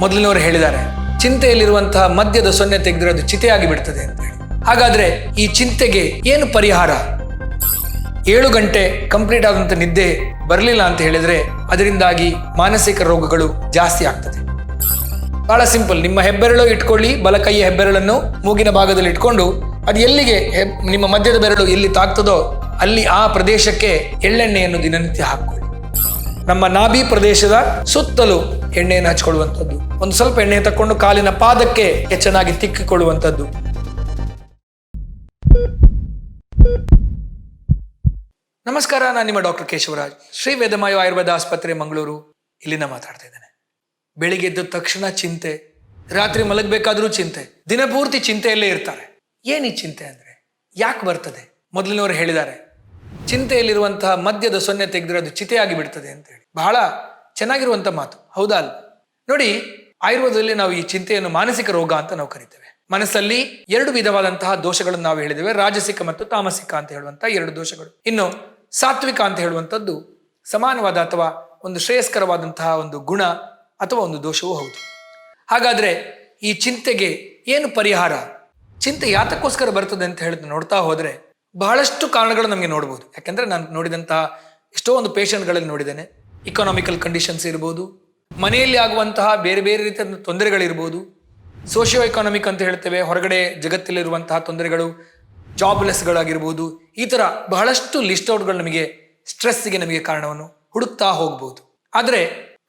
ಮೊದಲಿನವರು ಹೇಳಿದ್ದಾರೆ ಚಿಂತೆಯಲ್ಲಿರುವಂತಹ ಮದ್ಯದ ಸೊನ್ನೆ ತೆಗೆದ್ರೆ ಅದು ಚಿತೆಯಾಗಿ ಬಿಡ್ತದೆ ಅಂತ ಹೇಳಿ. ಹಾಗಾದ್ರೆ ಈ ಚಿಂತೆಗೆ ಏನು ಪರಿಹಾರ? ಏಳು ಗಂಟೆ ಕಂಪ್ಲೀಟ್ ಆದಂತ ನಿದ್ದೆ ಬರಲಿಲ್ಲ ಅಂತ ಹೇಳಿದ್ರೆ ಅದರಿಂದಾಗಿ ಮಾನಸಿಕ ರೋಗಗಳು ಜಾಸ್ತಿ ಆಗ್ತದೆ. ಬಹಳ ಸಿಂಪಲ್, ನಿಮ್ಮ ಹೆಬ್ಬೆರಳು ಇಟ್ಕೊಳ್ಳಿ, ಬಲಕೈಯ ಹೆಬ್ಬೆರಳನ್ನು ಮೂಗಿನ ಭಾಗದಲ್ಲಿ ಇಟ್ಕೊಂಡು ಅದು ಎಲ್ಲಿಗೆ ನಿಮ್ಮ ಮಧ್ಯದ ಬೆರಳು ಎಲ್ಲಿ ತಾಗ್ತದೋ ಅಲ್ಲಿ ಆ ಪ್ರದೇಶಕ್ಕೆ ಎಳ್ಳೆಣ್ಣೆಯನ್ನು ದಿನನಿತ್ಯ ಹಾಕೊಳ್ಳಿ ನಮ್ಮ ನಾಭಿ ಪ್ರದೇಶದ ಸುತ್ತಲೂ ಎಣ್ಣೆಯನ್ನು ಹಚ್ಕೊಳ್ಳುವಂಥದ್ದು. ಒಂದು ಸ್ವಲ್ಪ ಎಣ್ಣೆ ತಕೊಂಡು ಕಾಲಿನ ಪಾದಕ್ಕೆ ಚೆನ್ನಾಗಿ ತಿಕ್ಕಿಕೊಳ್ಳುವಂಥದ್ದು. ನಮಸ್ಕಾರ, ನಾನು ನಿಮ್ಮ ಡಾಕ್ಟರ್ ಕೇಶವರಾಜ್. ಶ್ರೀ ವೇದಮಾಯು ಆಯುರ್ವೇದ ಆಸ್ಪತ್ರೆ, ಮಂಗಳೂರು. ಇಲ್ಲಿಂದ ಮಾತಾಡ್ತಾ ಇದ್ದೇನೆ. ಬೆಳಿಗ್ಗೆ ಎದ್ದ ತಕ್ಷಣ ಚಿಂತೆ, ರಾತ್ರಿ ಮಲಗಬೇಕಾದ್ರೂ ಚಿಂತೆ ದಿನಪೂರ್ತಿ ಚಿಂತೆಯಲ್ಲೇ ಇರ್ತಾರೆ. ಏನೀ ಚಿಂತೆ ಅಂದ್ರೆ? ಯಾಕೆ ಬರ್ತದೆ? ಮೊದಲಿನವರು ಹೇಳಿದ್ದಾರೆ ಚಿಂತೆಯಲ್ಲಿರುವಂತಹ ಮದ್ಯದ ಸೊನ್ನೆ ತೆಗೆದ್ರೆ ಅದು ಚಿತೆಯಾಗಿ ಬಿಡ್ತದೆ ಅಂತ ಹೇಳಿ. ಬಹಳ ಚೆನ್ನಾಗಿರುವಂಥ ಮಾತು. ಹೌದಾ ಅಲ್ಲ? ನೋಡಿ, ಆಯುರ್ವೇದದಲ್ಲಿ ನಾವು ಈ ಚಿಂತೆಯನ್ನು ಮಾನಸಿಕ ರೋಗ ಅಂತ ನಾವು ಕರಿತೇವೆ. ಮನಸ್ಸಲ್ಲಿ ಎರಡು ವಿಧವಾದಂತಹ ದೋಷಗಳನ್ನು ನಾವು ಹೇಳಿದ್ದೇವೆ. ರಾಜಸಿಕ ಮತ್ತು ತಾಮಸಿಕ ಅಂತ ಹೇಳುವಂತಹ ಎರಡು ದೋಷಗಳು. ಇನ್ನು ಸಾತ್ವಿಕ ಅಂತ ಹೇಳುವಂಥದ್ದು ಸಮಾನವಾದ ಅಥವಾ ಒಂದು ಶ್ರೇಯಸ್ಕರವಾದಂತಹ ಒಂದು ಗುಣ ಅಥವಾ ಒಂದು ದೋಷವೂ ಹೌದು. ಹಾಗಾದ್ರೆ ಈ ಚಿಂತೆಗೆ ಏನು ಪರಿಹಾರ? ಚಿಂತೆ ಯಾತಕ್ಕೋಸ್ಕರ ಬರ್ತದೆ ಅಂತ ಹೇಳಿದ್ ನೋಡ್ತಾ ಹೋದ್ರೆ ಬಹಳಷ್ಟು ಕಾರಣಗಳು ನಮಗೆ ನೋಡ್ಬೋದು. ಯಾಕೆಂದರೆ ನಾನು ನೋಡಿದಂತಹ ಎಷ್ಟೋ ಒಂದು ಪೇಷಂಟ್ಗಳಲ್ಲಿ ನೋಡಿದ್ದೇನೆ. ಇಕನಾಮಿಕಲ್ ಕಂಡೀಷನ್ಸ್ ಇರ್ಬೋದು, ಮನೆಯಲ್ಲಿ ಆಗುವಂತಹ ಬೇರೆ ಬೇರೆ ರೀತಿಯ ತೊಂದರೆಗಳಿರ್ಬೋದು ಸೋಷಿಯೋ ಎಕಾನಮಿಕ್ ಅಂತ ಹೇಳ್ತೇವೆ, ಹೊರಗಡೆ ಜಗತ್ತಲ್ಲಿರುವಂತಹ ತೊಂದರೆಗಳು ಜಾಬ್ಲೆಸ್ಗಳಾಗಿರ್ಬೋದು ಈ ಥರ ಬಹಳಷ್ಟು ಲಿಸ್ಟ್ ಔಟ್ಗಳು ನಮಗೆ ಸ್ಟ್ರೆಸ್ಸಿಗೆ ನಮಗೆ ಕಾರಣವನ್ನು ಹುಡುಕ್ತಾ ಹೋಗ್ಬೋದು. ಆದರೆ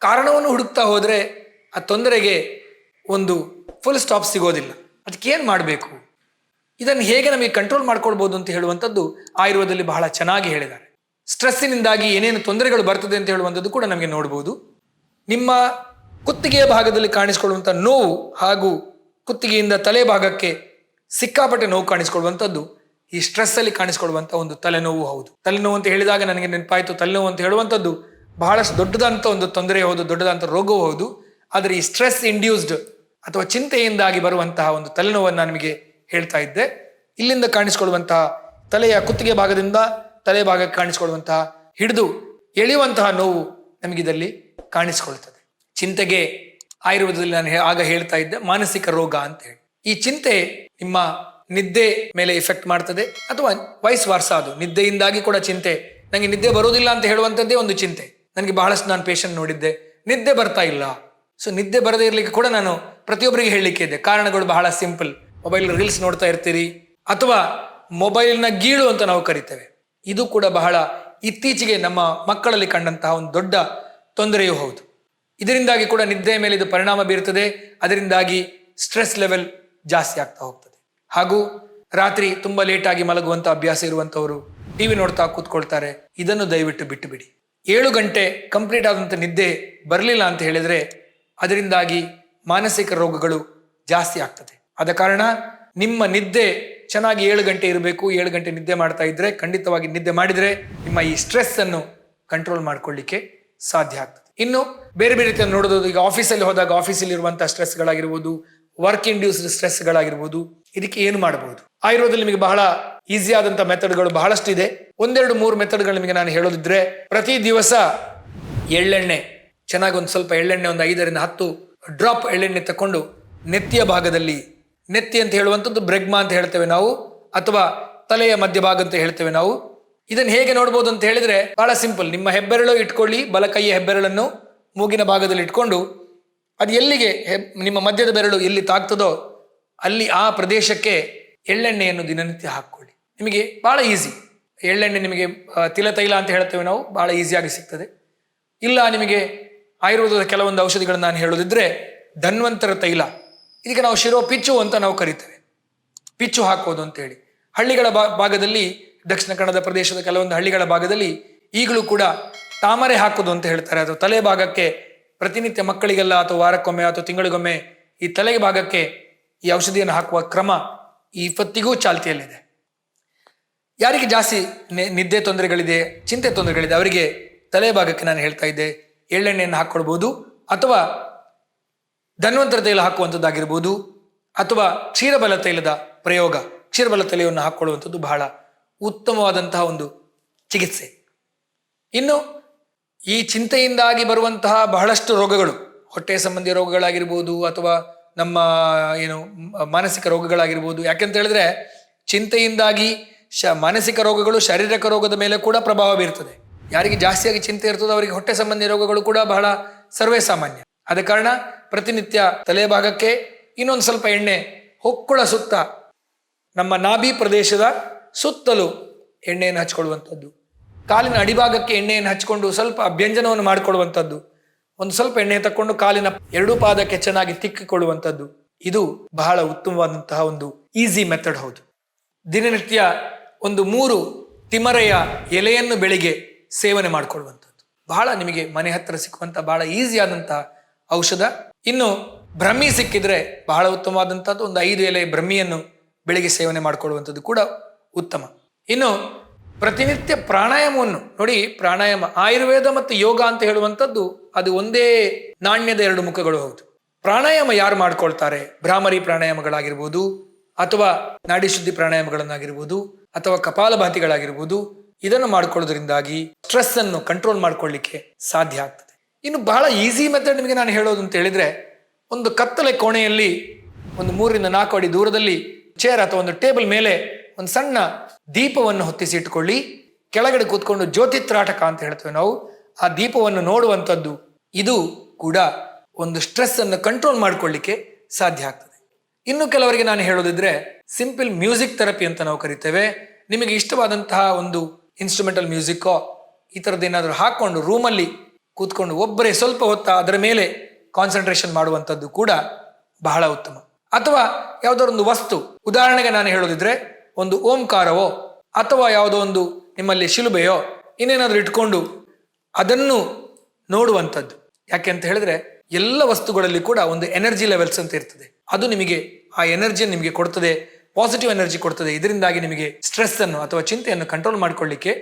ಕಾರಣವನ್ನು ಹುಡುಕ್ತಾ ಹೋದರೆ ಆ ತೊಂದರೆಗೆ ಒಂದು ಫುಲ್ ಸ್ಟಾಪ್ ಸಿಗೋದಿಲ್ಲ. ಅದಕ್ಕೆ ಏನು ಮಾಡಬೇಕು? ಇದನ್ನು ಹೇಗೆ ನಮಗೆ ಕಂಟ್ರೋಲ್ ಮಾಡ್ಕೊಳ್ಬೋದು ಅಂತ ಹೇಳುವಂಥದ್ದು ಆಯುರ್ವೇದದಲ್ಲಿ ಬಹಳ ಚೆನ್ನಾಗಿ ಹೇಳಿದ್ದಾರೆ. ಸ್ಟ್ರೆಸ್ಸಿನಿಂದಾಗಿ ಏನೇನು ತೊಂದರೆಗಳು ಬರ್ತದೆ ಅಂತ ಹೇಳುವಂಥದ್ದು ಕೂಡ ನಮಗೆ ನೋಡ್ಬೋದು. ನಿಮ್ಮ ಕುತ್ತಿಗೆಯ ಭಾಗದಲ್ಲಿ ಕಾಣಿಸಿಕೊಳ್ಳುವಂಥ ನೋವು ಹಾಗೂ ಕುತ್ತಿಗೆಯಿಂದ ತಲೆ ಭಾಗಕ್ಕೆ ಸಿಕ್ಕಾಪಟ್ಟೆ ನೋವು ಕಾಣಿಸಿಕೊಳ್ಳುವಂಥದ್ದು ಈ ಸ್ಟ್ರೆಸ್ಸಲ್ಲಿ ಕಾಣಿಸಿಕೊಳ್ಳುವಂಥ ಒಂದು ತಲೆನೋವು ಹೌದು. ತಲೆನೋವು ಅಂತ ಹೇಳಿದಾಗ ನನಗೆ ನೆನಪಾಯಿತು, ತಲೆನೋವು ಅಂತ ಹೇಳುವಂಥದ್ದು ಬಹಳಷ್ಟು ದೊಡ್ಡದಂಥ ಒಂದು ತೊಂದರೆ ಹೌದು ದೊಡ್ಡದಂಥ ರೋಗವೂ ಹೌದು. ಆದರೆ ಈ ಸ್ಟ್ರೆಸ್ ಇಂಡ್ಯೂಸ್ಡ್ ಅಥವಾ ಚಿಂತೆಯಿಂದಾಗಿ ಬರುವಂತಹ ಒಂದು ತಲೆನೋವನ್ನು ನಮಗೆ ನಿಮಗೆ ಹೇಳ್ತಾ ಇದ್ದೆ. ಇಲ್ಲಿಂದ ಕಾಣಿಸಿಕೊಳ್ಳುವಂತಹ ತಲೆಯ ಕುತ್ತಿಗೆ ಭಾಗದಿಂದ ತಲೆ ಭಾಗಕ್ಕೆ ಕಾಣಿಸಿಕೊಳ್ಳುವಂತಹ ಹಿಡಿದು ಎಳೆಯುವಂತಹ ನೋವು ನಮಗಿದಲ್ಲಿ ಕಾಣಿಸಿಕೊಳ್ತದೆ ಚಿಂತೆಗೆ ಆಯುರ್ವೇದದಲ್ಲಿ ನಾನು ಆಗ ಹೇಳ್ತಾ ಇದ್ದೆ, ಮಾನಸಿಕ ರೋಗ ಅಂತ ಹೇಳಿ. ಈ ಚಿಂತೆ ನಿಮ್ಮ ನಿದ್ದೆ ಮೇಲೆ ಇಫೆಕ್ಟ್ ಮಾಡ್ತದೆ ಅಥವಾ ವೈಸ್ ವಾರ್ಸ ಅದು. ನಿದ್ದೆಯಿಂದಾಗಿ ಕೂಡ ಚಿಂತೆ. ನನಗೆ ನಿದ್ದೆ ಬರೋದಿಲ್ಲ ಅಂತ ಹೇಳುವಂಥದ್ದೇ ಒಂದು ಚಿಂತೆ. ನನಗೆ ಬಹಳಷ್ಟು ನಾನು ಪೇಷಂಟ್ ನೋಡಿದ್ದೆ. ನಿದ್ದೆ ಬರ್ತಾ ಇಲ್ಲ. ಸೊ ನಿದ್ದೆ ಬರದೇ ಇರಲಿಕ್ಕೆ ಕೂಡ ನಾನು ಪ್ರತಿಯೊಬ್ಬರಿಗೆ ಹೇಳಲಿಕ್ಕೆ ಇದೆ ಕಾರಣಗಳು ಬಹಳ ಸಿಂಪಲ್ ಮೊಬೈಲ್ ರೀಲ್ಸ್ ನೋಡ್ತಾ ಇರ್ತೀರಿ ಅಥವಾ ಮೊಬೈಲ್ನ ಗೀಳು ಅಂತ ನಾವು ಕರಿತೇವೆ. ಇದು ಕೂಡ ಬಹಳ ಇತ್ತೀಚೆಗೆ ನಮ್ಮ ಮಕ್ಕಳಲ್ಲಿ ಕಂಡಂತಹ ಒಂದು ದೊಡ್ಡ ತೊಂದರೆಯೂ ಹೌದು. ಇದರಿಂದಾಗಿ ಕೂಡ ನಿದ್ದೆಯ ಮೇಲೆ ಇದು ಪರಿಣಾಮ ಬೀರುತ್ತದೆ. ಅದರಿಂದಾಗಿ ಸ್ಟ್ರೆಸ್ ಲೆವೆಲ್ ಜಾಸ್ತಿ ಆಗ್ತಾ ಹೋಗ್ತದೆ. ಹಾಗೂ ರಾತ್ರಿ ತುಂಬಾ ಲೇಟಾಗಿ ಮಲಗುವಂಥ ಅಭ್ಯಾಸ ಇರುವಂತವರು ಟಿವಿ ನೋಡ್ತಾ ಕೂತ್ಕೊಳ್ತಾರೆ. ಇದನ್ನು ದಯವಿಟ್ಟು ಬಿಟ್ಟು ಬಿಡಿ ಏಳು ಗಂಟೆ ಕಂಪ್ಲೀಟ್ ಆದಂಥ ನಿದ್ದೆ ಬರಲಿಲ್ಲ ಅಂತ ಹೇಳಿದ್ರೆ ಅದರಿಂದಾಗಿ ಮಾನಸಿಕ ರೋಗಗಳು ಜಾಸ್ತಿ ಆಗ್ತದೆ. ಆದ ಕಾರಣ ನಿಮ್ಮ ನಿದ್ದೆ ಚೆನ್ನಾಗಿ ಏಳು ಗಂಟೆ ಇರಬೇಕು, ಏಳು ಗಂಟೆ ನಿದ್ದೆ ಮಾಡ್ತಾ ಇದ್ರೆ, ಖಂಡಿತವಾಗಿ ನಿದ್ದೆ ಮಾಡಿದರೆ ನಿಮ್ಮ ಈ ಸ್ಟ್ರೆಸ್ ಅನ್ನು ಕಂಟ್ರೋಲ್ ಮಾಡ್ಕೊಳ್ಳಿಕ್ಕೆ ಸಾಧ್ಯ ಆಗ್ತದೆ. ಇನ್ನು ಬೇರೆ ಬೇರೆ ರೀತಿಯಲ್ಲಿ ನೋಡೋದು ಈಗ ಆಫೀಸಲ್ಲಿ ಹೋದಾಗ ಆಫೀಸಲ್ಲಿ ಇರುವಂತಹ ಸ್ಟ್ರೆಸ್ಗಳಾಗಿರ್ಬೋದು ವರ್ಕ್ ಇಂಡ್ಯೂಸ್ಡ್ ಸ್ಟ್ರೆಸ್ಗಳಾಗಿರ್ಬೋದು ಇದಕ್ಕೆ ಏನು ಮಾಡಬಹುದು? ಆಯುರ್ವೇದದಲ್ಲಿ ನಿಮಗೆ ಬಹಳ ಈಸಿ ಆದಂತಹ ಮೆಥಡ್ಗಳು ಬಹಳಷ್ಟು ಇದೆ ಒಂದೆರಡು ಮೂರು ಮೆಥಡ್ಗಳು ನಿಮಗೆ ನಾನು ಹೇಳೋದಿದ್ರೆ, ಪ್ರತಿ ದಿವಸ ಎಳ್ಳೆಣ್ಣೆ, ಚೆನ್ನಾಗಿ ಒಂದು ಸ್ವಲ್ಪ ಎಳ್ಳೆಣ್ಣೆ, ಒಂದು ಐದರಿಂದ ಹತ್ತು ಡ್ರಾಪ್ ಎಳ್ಳೆಣ್ಣೆ ತಕೊಂಡು ನೆತ್ತಿಯ ಭಾಗದಲ್ಲಿ ನೆತ್ತಿ ಅಂತ ಹೇಳುವಂಥದ್ದು ಬ್ರೆಗ್ಮಾ ಅಂತ ಹೇಳ್ತೇವೆ ನಾವು, ಅಥವಾ ತಲೆಯ ಮಧ್ಯಭಾಗ ಅಂತ ಹೇಳ್ತೇವೆ ನಾವು. ಇದನ್ನು ಹೇಗೆ ನೋಡ್ಬೋದು ಅಂತ ಹೇಳಿದ್ರೆ ಬಹಳ ಸಿಂಪಲ್. ನಿಮ್ಮ ಹೆಬ್ಬೆರಳು ಇಟ್ಕೊಳ್ಳಿ, ಬಲಕೈಯ ಹೆಬ್ಬೆರಳನ್ನು ಮೂಗಿನ ಭಾಗದಲ್ಲಿ ಇಟ್ಕೊಂಡು, ಅದು ಎಲ್ಲಿಗೆ ನಿಮ್ಮ ಮಧ್ಯದ ಬೆರಳು ಎಲ್ಲಿ ತಾಗ್ತದೋ ಅಲ್ಲಿ ಆ ಪ್ರದೇಶಕ್ಕೆ ಎಳ್ಳೆಣ್ಣೆಯನ್ನು ದಿನನಿತ್ಯ ಹಾಕ್ಕೊಳ್ಳಿ. ನಿಮಗೆ ಬಹಳ ಈಸಿ. ಎಳ್ಳೆಣ್ಣೆ ನಿಮಗೆ ತಿಲ ತೈಲ ಅಂತ ಹೇಳ್ತೇವೆ ನಾವು, ಬಹಳ ಈಸಿಯಾಗಿ ಸಿಗ್ತದೆ. ಇಲ್ಲ ನಿಮಗೆ ಆಯುರ್ವೇದದ ಕೆಲವೊಂದು ಔಷಧಿಗಳನ್ನು ನಾನು ಹೇಳೋದಿದ್ರೆ ಧನ್ವಂತರ ತೈಲ. ಇದಕ್ಕೆ ನಾವು ಶಿರೋ ಪಿಚ್ಚು ಅಂತ ನಾವು ಕರಿತೇವೆ. ಪಿಚ್ಚು ಹಾಕೋದು ಅಂತೇಳಿ. ಹಳ್ಳಿಗಳ ಭಾಗದಲ್ಲಿ, ದಕ್ಷಿಣ ಕನ್ನಡ ಪ್ರದೇಶದ ಕೆಲವೊಂದು ಹಳ್ಳಿಗಳ ಭಾಗದಲ್ಲಿ ಈಗಲೂ ಕೂಡ ತಾಮರೆ ಹಾಕೋದು ಅಂತ ಹೇಳ್ತಾರೆ. ಅಥವಾ ತಲೆ ಭಾಗಕ್ಕೆ ಪ್ರತಿನಿತ್ಯ ಮಕ್ಕಳಿಗೆಲ್ಲ ಅಥವಾ ವಾರಕ್ಕೊಮ್ಮೆ ಅಥವಾ ತಿಂಗಳಿಗೊಮ್ಮೆ ಈ ತಲೆಗೆ ಭಾಗಕ್ಕೆ ಈ ಔಷಧಿಯನ್ನು ಹಾಕುವ ಕ್ರಮ ಈ ಇಪ್ಪತ್ತಿಗೂ ಚಾಲ್ತಿಯಲ್ಲಿದೆ. ಯಾರಿಗೆ ಜಾಸ್ತಿ ನಿದ್ದೆ ತೊಂದರೆಗಳಿದೆ, ಚಿಂತೆ ತೊಂದರೆಗಳಿದೆ, ಅವರಿಗೆ ತಲೆ ಭಾಗಕ್ಕೆ ನಾನು ಹೇಳ್ತಾ ಇದ್ದೆ, ಎಳ್ಳೆಣ್ಣೆಯನ್ನು ಹಾಕ್ಕೊಳ್ಬೋದು ಅಥವಾ ಧನ್ವಂತರ ತೈಲ ಹಾಕುವಂಥದ್ದಾಗಿರ್ಬೋದು ಅಥವಾ ಕ್ಷೀರಬಲ ತೈಲದ ಪ್ರಯೋಗ, ಕ್ಷೀರಬಲ ತೈಲವನ್ನು ಹಾಕ್ಕೊಳ್ಳುವಂಥದ್ದು ಬಹಳ ಉತ್ತಮವಾದಂತಹ ಒಂದು ಚಿಕಿತ್ಸೆ. ಇನ್ನು ಈ ಚಿಂತೆಯಿಂದಾಗಿ ಬರುವಂತಹ ಬಹಳಷ್ಟು ರೋಗಗಳು, ಹೊಟ್ಟೆ ಸಂಬಂಧಿ ರೋಗಗಳಾಗಿರ್ಬೋದು ಅಥವಾ ನಮ್ಮ ಏನು ಮಾನಸಿಕ ರೋಗಗಳಾಗಿರ್ಬೋದು, ಯಾಕೆಂತ ಹೇಳಿದ್ರೆ ಚಿಂತೆಯಿಂದಾಗಿ ಶ ಮಾನಸಿಕ ರೋಗಗಳು ಶಾರೀರಿಕ ರೋಗದ ಮೇಲೆ ಕೂಡ ಪ್ರಭಾವ ಬೀರ್ತದೆ. ಯಾರಿಗೆ ಜಾಸ್ತಿಯಾಗಿ ಚಿಂತೆ ಇರ್ತದೋ ಅವರಿಗೆ ಹೊಟ್ಟೆ ಸಂಬಂಧಿ ರೋಗಗಳು ಕೂಡ ಬಹಳ ಸರ್ವೇ ಸಾಮಾನ್ಯ. ಆದ ಕಾರಣ ಪ್ರತಿನಿತ್ಯ ತಲೆ ಭಾಗಕ್ಕೆ ಇನ್ನೊಂದು ಸ್ವಲ್ಪ ಎಣ್ಣೆ ಹೊಕ್ಕುಳ ಸುತ್ತ ನಮ್ಮ ನಾಭಿ ಪ್ರದೇಶದ ಸುತ್ತಲೂ ಎಣ್ಣೆಯನ್ನು ಹಚ್ಕೊಳ್ಳುವಂಥದ್ದು. ಕಾಲಿನ ಅಡಿಭಾಗಕ್ಕೆ ಎಣ್ಣೆಯನ್ನು ಹಚ್ಕೊಂಡು ಸ್ವಲ್ಪ ಅಭ್ಯಂಜನವನ್ನು ಮಾಡಿಕೊಳ್ಳುವಂಥದ್ದು ಒಂದು ಸ್ವಲ್ಪ ಎಣ್ಣೆ ತಕ್ಕೊಂಡು ಕಾಲಿನ ಎರಡೂ ಪಾದಕ್ಕೆ ಚೆನ್ನಾಗಿ ತಿಕ್ಕಿಕೊಳ್ಳುವಂಥದ್ದು. ಇದು ಬಹಳ ಉತ್ತಮವಾದಂತಹ ಒಂದು ಈಸಿ ಮೆಥಡ್ ಹೌದು. ದಿನನಿತ್ಯ ಒಂದು ಮೂರು ತಿಮರೆಯ ಎಲೆಯನ್ನು ಬೆಳಿಗ್ಗೆ ಸೇವನೆ ಮಾಡಿಕೊಳ್ಳುವಂಥದ್ದು. ಬಹಳ ನಿಮಗೆ ಮನೆ ಹತ್ತಿರ ಸಿಕ್ಕುವಂಥ ಬಹಳ ಈಸಿ ಆದಂತಹ ಔಷಧ. ಇನ್ನು ಭ್ರಮಿ ಸಿಕ್ಕಿದ್ರೆ ಬಹಳ ಉತ್ತಮವಾದಂಥದ್ದು ಒಂದು ಐದು ಎಲೆ ಭ್ರಮಿಯನ್ನು ಬೆಳಿಗ್ಗೆ ಸೇವನೆ ಮಾಡಿಕೊಳ್ಳುವಂಥದ್ದು ಕೂಡ ಉತ್ತಮ. ಇನ್ನು ಪ್ರತಿನಿತ್ಯ ಪ್ರಾಣಾಯಾಮವನ್ನು ನೋಡಿ ಪ್ರಾಣಾಯಾಮ, ಆಯುರ್ವೇದ ಮತ್ತು ಯೋಗ ಅಂತ ಹೇಳುವಂಥದ್ದು ಅದು ಒಂದೇ ನಾಣ್ಯದ ಎರಡು ಮುಖಗಳು ಹೌದು. ಪ್ರಾಣಾಯಾಮ ಯಾರು ಮಾಡ್ಕೊಳ್ತಾರೆ? ಭ್ರಾಮರಿ ಪ್ರಾಣಾಯಾಮಗಳಾಗಿರ್ಬೋದು ಅಥವಾ ನಾಡಿ ಶುದ್ಧಿ ಪ್ರಾಣಾಯಾಮಗಳನ್ನಾಗಿರ್ಬೋದು ಅಥವಾ ಕಪಾಲಭಾತಿಗಳಾಗಿರ್ಬೋದು ಇದನ್ನು ಮಾಡ್ಕೊಳ್ಳೋದ್ರಿಂದಾಗಿ ಸ್ಟ್ರೆಸ್ ಅನ್ನು ಕಂಟ್ರೋಲ್ ಮಾಡ್ಕೊಳ್ಳಿಕ್ಕೆ ಸಾಧ್ಯ ಆಗ್ತದೆ. ಇನ್ನು ಬಹಳ ಈಸಿ ಮೆಥಡ್ ನಿಮಗೆ ನಾನು ಹೇಳೋದು ಅಂತ ಹೇಳಿದ್ರೆ, ಒಂದು ಕತ್ತಲೆ ಕೋಣೆಯಲ್ಲಿ ಒಂದು ಮೂರರಿಂದ ನಾಲ್ಕು ಅಡಿ ದೂರದಲ್ಲಿ ಚೇರ್ ಅಥವಾ ಒಂದು ಟೇಬಲ್ ಮೇಲೆ ಒಂದು ಸಣ್ಣ ದೀಪವನ್ನು ಹೊತ್ತಿಸಿ ಇಟ್ಕೊಳ್ಳಿ ಕೆಳಗಡೆ ಕೂತ್ಕೊಂಡು ಜ್ಯೋತಿತ್ರಾಟಕ ಅಂತ ಹೇಳ್ತೇವೆ ನಾವು. ಆ ದೀಪವನ್ನು ನೋಡುವಂಥದ್ದು ಇದು ಕೂಡ ಒಂದು ಸ್ಟ್ರೆಸ್ ಅನ್ನು ಕಂಟ್ರೋಲ್ ಮಾಡ್ಕೊಳ್ಳಿಕ್ಕೆ ಸಾಧ್ಯ ಆಗ್ತದೆ. ಇನ್ನು ಕೆಲವರಿಗೆ ನಾನು ಹೇಳೋದಿದ್ರೆ ಸಿಂಪಲ್ ಮ್ಯೂಸಿಕ್ ಥೆರಪಿ ಅಂತ ನಾವು ಕರಿತೇವೆ. ನಿಮಗೆ ಇಷ್ಟವಾದಂತಹ ಒಂದು ಇನ್ಸ್ಟ್ರೂಮೆಂಟಲ್ ಮ್ಯೂಸಿಕ್ಕೋ ಈ ಥರದ್ದು ಏನಾದರೂ ಹಾಕ್ಕೊಂಡು ರೂಮಲ್ಲಿ ಕೂತ್ಕೊಂಡು ಒಬ್ಬರೇ ಸ್ವಲ್ಪ ಹೊತ್ತ ಅದರ ಮೇಲೆ ಕಾನ್ಸಂಟ್ರೇಷನ್ ಮಾಡುವಂಥದ್ದು ಕೂಡ ಬಹಳ ಉತ್ತಮ. ಅಥವಾ ಯಾವುದಾದ್ರು ಒಂದು ವಸ್ತು, ಉದಾಹರಣೆಗೆ ನಾನು ಹೇಳೋದಿದ್ರೆ ಒಂದು ಓಂಕಾರವೋ ಅಥವಾ ಯಾವುದೋ ಒಂದು ನಿಮ್ಮಲ್ಲಿ ಶಿಲುಬೆಯೋ ಇನ್ನೇನಾದರೂ ಇಟ್ಕೊಂಡು ಅದನ್ನು ನೋಡುವಂಥದ್ದು. ಯಾಕೆ ಅಂತ ಹೇಳಿದ್ರೆ ಎಲ್ಲ ವಸ್ತುಗಳಲ್ಲಿ ಕೂಡ ಒಂದು ಎನರ್ಜಿ ಲೆವೆಲ್ಸ್ ಅಂತ ಇರ್ತದೆ. ಅದು ನಿಮಗೆ ಆ ಎನರ್ಜಿಯನ್ನು ನಿಮಗೆ ಕೊಡ್ತದೆ ಪಾಸಿಟಿವ್ ಎನರ್ಜಿ ಕೊಡ್ತದೆ. ಇದರಿಂದಾಗಿ ನಿಮಗೆ ಸ್ಟ್ರೆಸ್ ಅನ್ನು ಅಥವಾ ಚಿಂತೆಯನ್ನು ಕಂಟ್ರೋಲ್ ಮಾಡಿಕೊಳ್ಳಿಕ್ಕೆ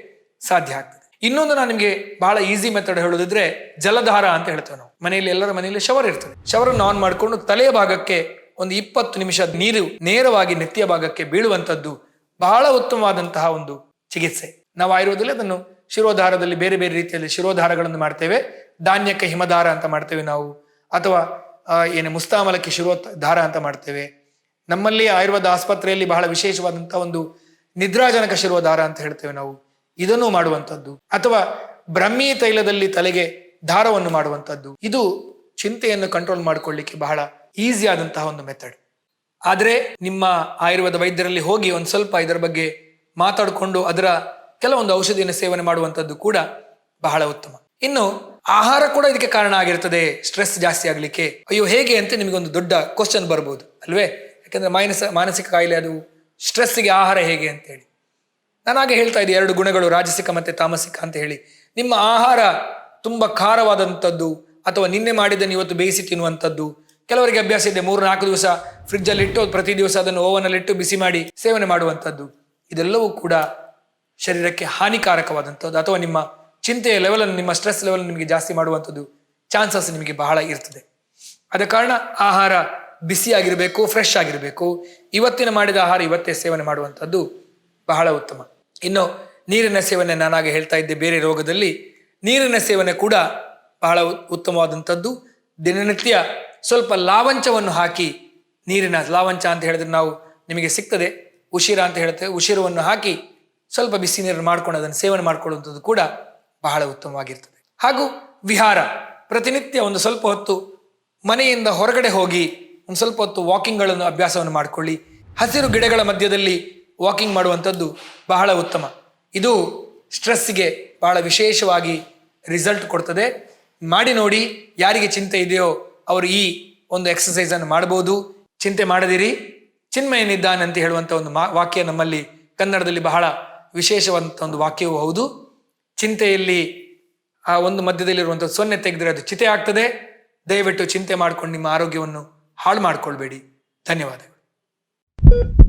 ಸಾಧ್ಯ ಆಗ್ತದೆ. ಇನ್ನೊಂದು ನಾನು ನಿಮಗೆ ಬಹಳ ಈಸಿ ಮೆಥಡ್ ಹೇಳೋದಿದ್ರೆ ಜಲಧಾರ ಅಂತ ಹೇಳ್ತೇವೆ ನಾವು. ಮನೆಯಲ್ಲಿ ಎಲ್ಲರ ಮನೆಯಲ್ಲಿ ಶವರ್ ಇರ್ತದೆ. ಶವರನ್ನು ಆನ್ ಮಾಡಿಕೊಂಡು ತಲೆಯ ಭಾಗಕ್ಕೆ ಒಂದು ಇಪ್ಪತ್ತು ನಿಮಿಷ ನೀರು ನೇರವಾಗಿ ನೆತ್ತಿಯ ಭಾಗಕ್ಕೆ ಬೀಳುವಂಥದ್ದು ಬಹಳ ಉತ್ತಮವಾದಂತಹ ಒಂದು ಚಿಕಿತ್ಸೆ. ನಾವು ಆಯುರ್ವೇದದಲ್ಲಿ ಅದನ್ನು ಶಿರೋಧಾರದಲ್ಲಿ ಬೇರೆ ಬೇರೆ ರೀತಿಯಲ್ಲಿ ಶಿರೋಧಾರಗಳನ್ನು ಮಾಡ್ತೇವೆ. ಧಾನ್ಯಕ್ಕೆ ಹಿಮಧಾರ ಅಂತ ಮಾಡ್ತೇವೆ ನಾವು. ಅಥವಾ ಏನು ಮುಸ್ತಾಮಲಕ್ಕೆ ಶಿರೋ ಧಾರ ಅಂತ ಮಾಡ್ತೇವೆ. ನಮ್ಮಲ್ಲಿ ಆಯುರ್ವೇದ ಆಸ್ಪತ್ರೆಯಲ್ಲಿ ಬಹಳ ವಿಶೇಷವಾದಂಥ ಒಂದು ನಿದ್ರಾಜನಕ ಶಿರೋಧಾರ ಅಂತ ಹೇಳ್ತೇವೆ ನಾವು. ಇದನ್ನು ಮಾಡುವಂಥದ್ದು. ಅಥವಾ ಬ್ರಹ್ಮಿ ತೈಲದಲ್ಲಿ ತಲೆಗೆ ದಾರವನ್ನು ಮಾಡುವಂಥದ್ದು. ಇದು ಚಿಂತೆಯನ್ನು ಕಂಟ್ರೋಲ್ ಮಾಡಿಕೊಳ್ಳಿಕ್ಕೆ ಬಹಳ ಈಸಿ ಆದಂತಹ ಒಂದು ಮೆಥಡ್ ಆದರೆ ನಿಮ್ಮ ಆಯುರ್ವೇದ ವೈದ್ಯರಲ್ಲಿ ಹೋಗಿ ಒಂದು ಸ್ವಲ್ಪ ಇದರ ಬಗ್ಗೆ ಮಾತಾಡಿಕೊಂಡು ಅದರ ಕೆಲವೊಂದು ಔಷಧಿಯನ್ನು ಸೇವನೆ ಮಾಡುವಂಥದ್ದು ಕೂಡ ಬಹಳ ಉತ್ತಮ. ಇನ್ನು ಆಹಾರ ಕೂಡ ಇದಕ್ಕೆ ಕಾರಣ ಆಗಿರ್ತದೆ. ಸ್ಟ್ರೆಸ್ ಜಾಸ್ತಿ ಆಗಲಿಕ್ಕೆ. ಅಯ್ಯೋ, ಹೇಗೆ ಅಂತ ನಿಮಗೊಂದು ದೊಡ್ಡ ಕ್ವಶನ್ ಬರ್ಬೋದು, ಅಲ್ವೇ? ಯಾಕಂದ್ರೆ ಮಾನಸ, ಮಾನಸಿಕ ಕಾಯಿಲೆ ಅದು ಸ್ಟ್ರೆಸ್ಸಿಗೆ ಆಹಾರ ಹೇಗೆ ಅಂತ ಹೇಳಿ ನಾನು ಹಾಗೆ ಹೇಳ್ತಾ ಇದ್ದೆ, ಎರಡು ಗುಣಗಳು, ರಾಜಸಿಕ ಮತ್ತೆ ತಾಮಸಿಕ ಅಂತ ಹೇಳಿ. ನಿಮ್ಮ ಆಹಾರ ತುಂಬ ಖಾರವಾದಂಥದ್ದು, ಅಥವಾ ನಿನ್ನೆ ಮಾಡಿದ್ದನ್ನು ಇವತ್ತು ಬೇಯಿಸಿ ತಿನ್ನುವಂಥದ್ದು. ಕೆಲವರಿಗೆ ಅಭ್ಯಾಸ ಇದೆ ಮೂರು ನಾಲ್ಕು ದಿವಸ ಫ್ರಿಡ್ಜಲ್ಲಿ ಇಟ್ಟು ಪ್ರತಿ ದಿವಸ ಅದನ್ನು ಓವನಲ್ಲಿಟ್ಟು ಬಿಸಿ ಮಾಡಿ ಸೇವನೆ ಮಾಡುವಂಥದ್ದು. ಇದೆಲ್ಲವೂ ಕೂಡ ಶರೀರಕ್ಕೆ ಹಾನಿಕಾರಕವಾದಂಥದ್ದು, ಅಥವಾ ನಿಮ್ಮ ಚಿಂತೆಯ ಲೆವೆಲನ್ನು ನಿಮ್ಮ ಸ್ಟ್ರೆಸ್ ಲೆವೆಲ್ ನಿಮಗೆ ಜಾಸ್ತಿ ಮಾಡುವಂಥದ್ದು ಚಾನ್ಸಸ್ ನಿಮಗೆ ಬಹಳ ಇರ್ತದೆ. ಆದ ಕಾರಣ ಆಹಾರ ಬಿಸಿಯಾಗಿರಬೇಕು ಫ್ರೆಶ್ ಆಗಿರಬೇಕು. ಇವತ್ತಿನ ಮಾಡಿದ ಆಹಾರ ಇವತ್ತೇ ಸೇವನೆ ಮಾಡುವಂಥದ್ದು. ಬಹಳ ಉತ್ತಮ. ಇನ್ನು ನೀರಿನ ಸೇವನೆ ನಾನಾಗ ಹೇಳ್ತಾ ಇದ್ದೆ ಬೇರೆ ರೋಗದಲ್ಲಿ ನೀರಿನ ಸೇವನೆ ಕೂಡ ಬಹಳ ಉತ್ತಮವಾದಂಥದ್ದು. ದಿನನಿತ್ಯ ಸ್ವಲ್ಪ ಲಾವಂಚವನ್ನು ಹಾಕಿ ನೀರಿನ, ಲಾವಂಚ ಅಂತ ಹೇಳಿದ್ರೆ ನಾವು ನಿಮಗೆ ಸಿಗ್ತದೆ. ಉಶಿರ ಅಂತ ಹೇಳ್ತೇವೆ ಉಶಿರವನ್ನು ಹಾಕಿ ಸ್ವಲ್ಪ ಬಿಸಿ ನೀರನ್ನು ಮಾಡ್ಕೊಂಡು ಅದನ್ನು ಸೇವನೆ ಮಾಡ್ಕೊಳ್ಳುವಂಥದ್ದು ಕೂಡ ಬಹಳ ಉತ್ತಮವಾಗಿರ್ತದೆ. ಹಾಗೂ ವಿಹಾರ, ಪ್ರತಿನಿತ್ಯ ಒಂದು ಸ್ವಲ್ಪ ಹೊತ್ತು ಮನೆಯಿಂದ ಹೊರಗಡೆ ಹೋಗಿ ಒಂದು ಸ್ವಲ್ಪ ಹೊತ್ತು ವಾಕಿಂಗ್ಗಳನ್ನು, ಅಭ್ಯಾಸವನ್ನು ಮಾಡಿಕೊಳ್ಳಿ. ಹಸಿರು ಗಿಡಗಳ ಮಧ್ಯದಲ್ಲಿ ವಾಕಿಂಗ್ ಮಾಡುವಂಥದ್ದು ಬಹಳ ಉತ್ತಮ. ಇದು ಸ್ಟ್ರೆಸ್ಸಿಗೆ ಬಹಳ ವಿಶೇಷವಾಗಿ ರಿಸಲ್ಟ್ ಕೊಡ್ತದೆ. ಮಾಡಿ ನೋಡಿ ಯಾರಿಗೆ ಚಿಂತೆ ಇದೆಯೋ ಅವರು ಈ ಒಂದು ಎಕ್ಸಸೈಸನ್ನು ಮಾಡ್ಬೋದು. ಚಿಂತೆ ಮಾಡದಿರಿ. ಚಿನ್ಮಯನಿದ್ದಾನೆ ಅಂತ ಹೇಳುವಂಥ ಒಂದು ಮಾ ವಾಕ್ಯ ನಮ್ಮಲ್ಲಿ ಕನ್ನಡದಲ್ಲಿ ಬಹಳ ವಿಶೇಷವಂಥ ಒಂದು ವಾಕ್ಯವೂ ಹೌದು. ಚಿಂತೆಯಲ್ಲಿ ಆ ಒಂದು ಮಧ್ಯದಲ್ಲಿರುವಂಥ ಸೊನ್ನೆ ತೆಗೆದರೆ ಅದು ಚಿತೆ ಆಗ್ತದೆ. ದಯವಿಟ್ಟು ಚಿಂತೆ ಮಾಡ್ಕೊಂಡು ನಿಮ್ಮ ಆರೋಗ್ಯವನ್ನು ಹಾಳು ಮಾಡಿಕೊಳ್ಬೇಡಿ. ಧನ್ಯವಾದಗಳು.